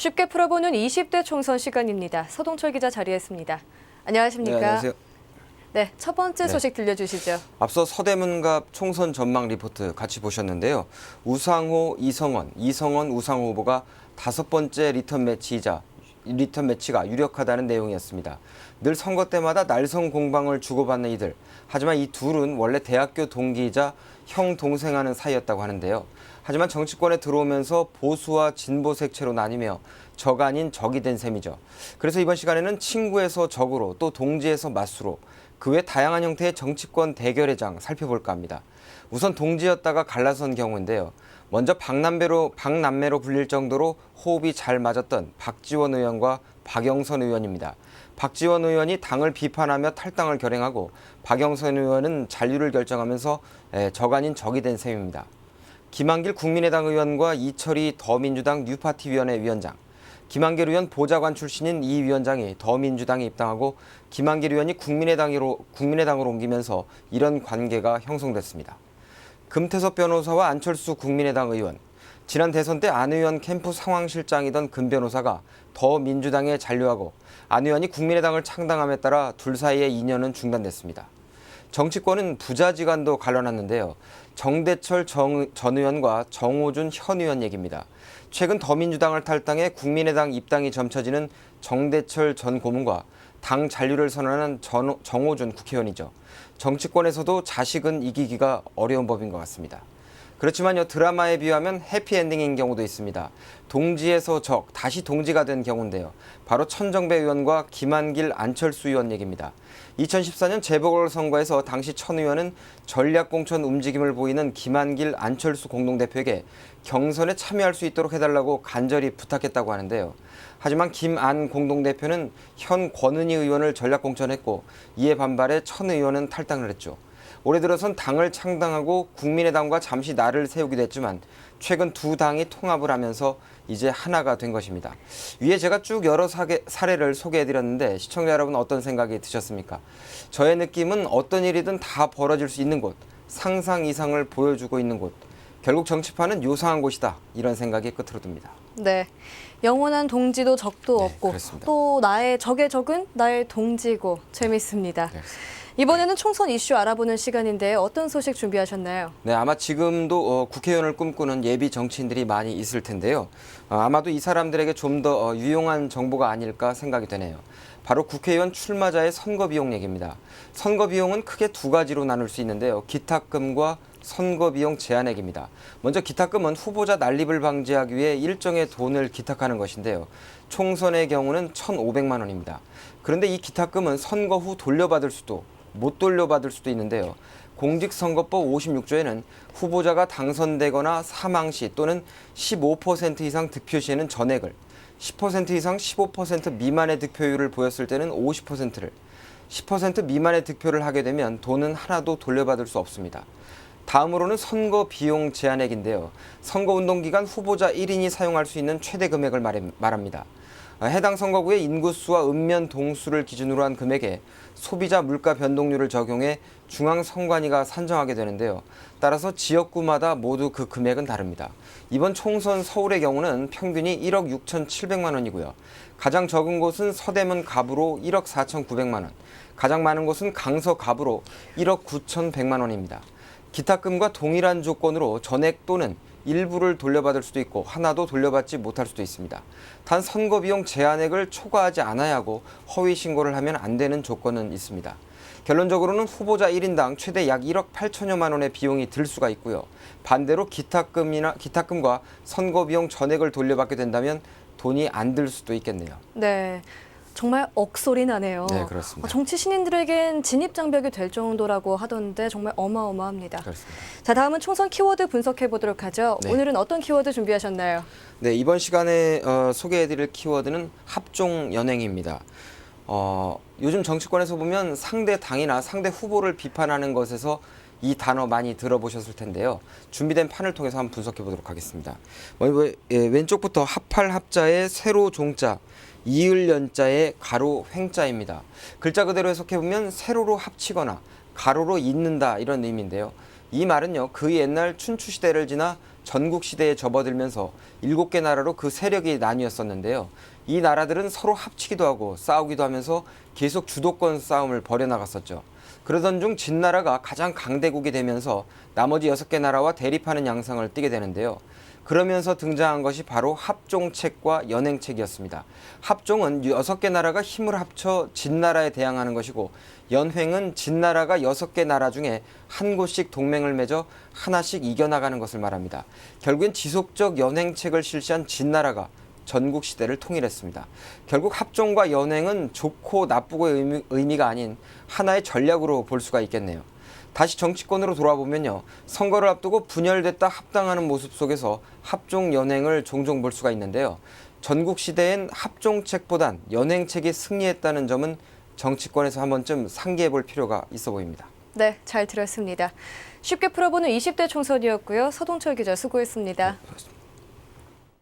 쉽게 풀어보는 20대 총선 시간입니다. 서동철 기자 자리했습니다. 안녕하십니까? 네, 안녕하세요. 네, 첫 번째 네. 소식 들려주시죠. 앞서 서대문갑 총선 전망 리포트 같이 보셨는데요. 우상호, 이성원, 이성원, 우상호 후보가 다섯 번째 리턴 매치이자 리턴 매치가 유력하다는 내용이었습니다. 늘 선거 때마다 날선 공방을 주고받는 이들. 하지만 이 둘은 원래 대학교 동기이자 형 동생하는 사이였다고 하는데요. 하지만 정치권에 들어오면서 보수와 진보 색채로 나뉘며 적 아닌 적이 된 셈이죠. 그래서 이번 시간에는 친구에서 적으로 또 동지에서 맞수로 그 외 다양한 형태의 정치권 대결의 장 살펴볼까 합니다. 우선 동지였다가 갈라선 경우인데요. 먼저 박남배로 박남매로 불릴 정도로 호흡이 잘 맞았던 박지원 의원과 박영선 의원입니다. 박지원 의원이 당을 비판하며 탈당을 결행하고 박영선 의원은 잔류를 결정하면서 에, 적 아닌 적이 된 셈입니다. 김한길 국민의당 의원과 이철희 더민주당 뉴파티위원회 위원장, 김한길 의원 보좌관 출신인 이 위원장이 더민주당에 입당하고 김한길 의원이 국민의당으로, 국민의당으로 옮기면서 이런 관계가 형성됐습니다. 금태섭 변호사와 안철수 국민의당 의원, 지난 대선 때 안 의원 캠프 상황실장이던 금 변호사가 더민주당에 잔류하고 안 의원이 국민의당을 창당함에 따라 둘 사이의 인연은 중단됐습니다. 정치권은 부자지간도 갈라놨는데요. 정대철 정, 전 의원과 정호준 현 의원 얘기입니다. 최근 더민주당을 탈당해 국민의당 입당이 점쳐지는 정대철 전 고문과 당 잔류를 선언한 전, 정호준 국회의원이죠. 정치권에서도 자식은 이기기가 어려운 법인 것 같습니다. 그렇지만요 드라마에 비하면 해피엔딩인 경우도 있습니다. 동지에서 적 다시 동지가 된 경우인데요. 바로 천정배 의원과 김한길 안철수 의원 얘기입니다. 2014년 재보궐선거에서 당시 천 의원은 전략공천 움직임을 보이는 김한길 안철수 공동대표에게 경선에 참여할 수 있도록 해달라고 간절히 부탁했다고 하는데요. 하지만 김안 공동대표는 현 권은희 의원을 전략공천했고 이에 반발해 천 의원은 탈당을 했죠. 올해 들어선 당을 창당하고 국민의당과 잠시 나를 세우기도 했지만 최근 두 당이 통합을 하면서 이제 하나가 된 것입니다. 위에 제가 쭉 여러 사례, 사례를 소개해드렸는데 시청자 여러분 어떤 생각이 드셨습니까? 저의 느낌은 어떤 일이든 다 벌어질 수 있는 곳, 상상 이상을 보여주고 있는 곳, 결국 정치판은 요상한 곳이다 이런 생각이 끝으로 듭니다. 네. 영원한 동지도 적도 네, 없고 그렇습니다. 또 나의 적의 적은 나의 동지고 재밌습니다. 네. 이번에는 총선 이슈 알아보는 시간인데 어떤 소식 준비하셨나요? 네, 아마 지금도 어, 국회의원을 꿈꾸는 예비 정치인들이 많이 있을 텐데요. 어, 아마도 이 사람들에게 좀 더 어, 유용한 정보가 아닐까 생각이 되네요. 바로 국회의원 출마자의 선거 비용 얘기입니다. 선거 비용은 크게 두 가지로 나눌 수 있는데요. 기탁금과 선거 비용 제한액입니다. 먼저 기탁금은 후보자 난립을 방지하기 위해 일정의 돈을 기탁하는 것인데요. 총선의 경우는 1,500만 원입니다. 그런데 이 기탁금은 선거 후 돌려받을 수도 못 돌려받을 수도 있는데요. 공직선거법 56조에는 후보자가 당선되거나 사망 시 또는 15% 이상 득표 시에는 전액을, 10% 이상 15% 미만의 득표율을 보였을 때는 50%를, 10% 미만의 득표를 하게 되면 돈은 하나도 돌려받을 수 없습니다. 다음으로는 선거 비용 제한액인데요. 선거 운동 기간 후보자 1인이 사용할 수 있는 최대 금액을 말합니다. 아, 해당 선거구의 인구수와 읍면 동수를 기준으로 한 금액에 소비자 물가 변동률을 적용해 중앙선관위가 산정하게 되는데요. 따라서 지역구마다 모두 그 금액은 다릅니다. 이번 총선 서울의 경우는 평균이 1억 6,700만 원이고요. 가장 적은 곳은 서대문 갑으로 1억 4,900만 원, 가장 많은 곳은 강서 갑으로 1억 9,100만 원입니다. 기탁금과 동일한 조건으로 전액 또는 일부를 돌려받을 수도 있고 하나도 돌려받지 못할 수도 있습니다. 단 선거 비용 제한액을 초과하지 않아야 하고 허위 신고를 하면 안 되는 조건은 있습니다. 결론적으로는 후보자 1인당 최대 약 1억 8천여만 원의 비용이 들 수가 있고요. 반대로 기탁금이나 기탁금과 선거 비용 전액을 돌려받게 된다면 돈이 안 들 수도 있겠네요. 네. 정말 억소리 나네요. 네, 그렇습니다. 어, 정치 신인들에겐 진입 장벽이 될 정도라고 하던데 정말 어마어마합니다. 그렇습니다. 자, 다음은 총선 키워드 분석해 보도록 하죠. 네. 오늘은 어떤 키워드 준비하셨나요? 네, 이번 시간에 어, 소개해드릴 키워드는 합종 연행입니다. 어, 요즘 정치권에서 보면 상대 당이나 상대 후보를 비판하는 것에서 이 단어 많이 들어보셨을 텐데요. 준비된 판을 통해서 한번 분석해 보도록 하겠습니다. 먼저 예, 왼쪽부터 합할 합자의 세로 종자, 이을 연자의 가로 횡자입니다. 글자 그대로 해석해 보면 세로로 합치거나 가로로 잇는다 이런 의미인데요. 이 말은요 그 옛날 춘추 시대를 지나 전국 시대에 접어들면서 일곱 개 나라로 그 세력이 나뉘었었는데요. 이 나라들은 서로 합치기도 하고 싸우기도 하면서 계속 주도권 싸움을 벌여나갔었죠. 그러던 중 진나라가 가장 강대국이 되면서 나머지 여섯 개 나라와 대립하는 양상을 띠게 되는데요. 그러면서 등장한 것이 바로 합종책과 연행책이었습니다. 합종은 여섯 개 나라가 힘을 합쳐 진나라에 대항하는 것이고 연횡은 진나라가 여섯 개 나라 중에 한 곳씩 동맹을 맺어 하나씩 이겨나가는 것을 말합니다. 결국엔 지속적 연행책을 실시한 진나라가 전국 시대를 통일했습니다. 결국 합종과 연행은 좋고 나쁘고의 의미, 의미가 아닌 하나의 전략으로 볼 수가 있겠네요. 다시 정치권으로 돌아보면요. 선거를 앞두고 분열됐다 합당하는 모습 속에서 합종 연행을 종종 볼 수가 있는데요. 전국 시대엔 합종책보단 연행책이 승리했다는 점은 정치권에서 한 번쯤 상기해 볼 필요가 있어 보입니다. 네, 잘 들었습니다. 쉽게 풀어보는 20대 총선이었고요. 서동철 기자 수고했습니다. 그렇습니다.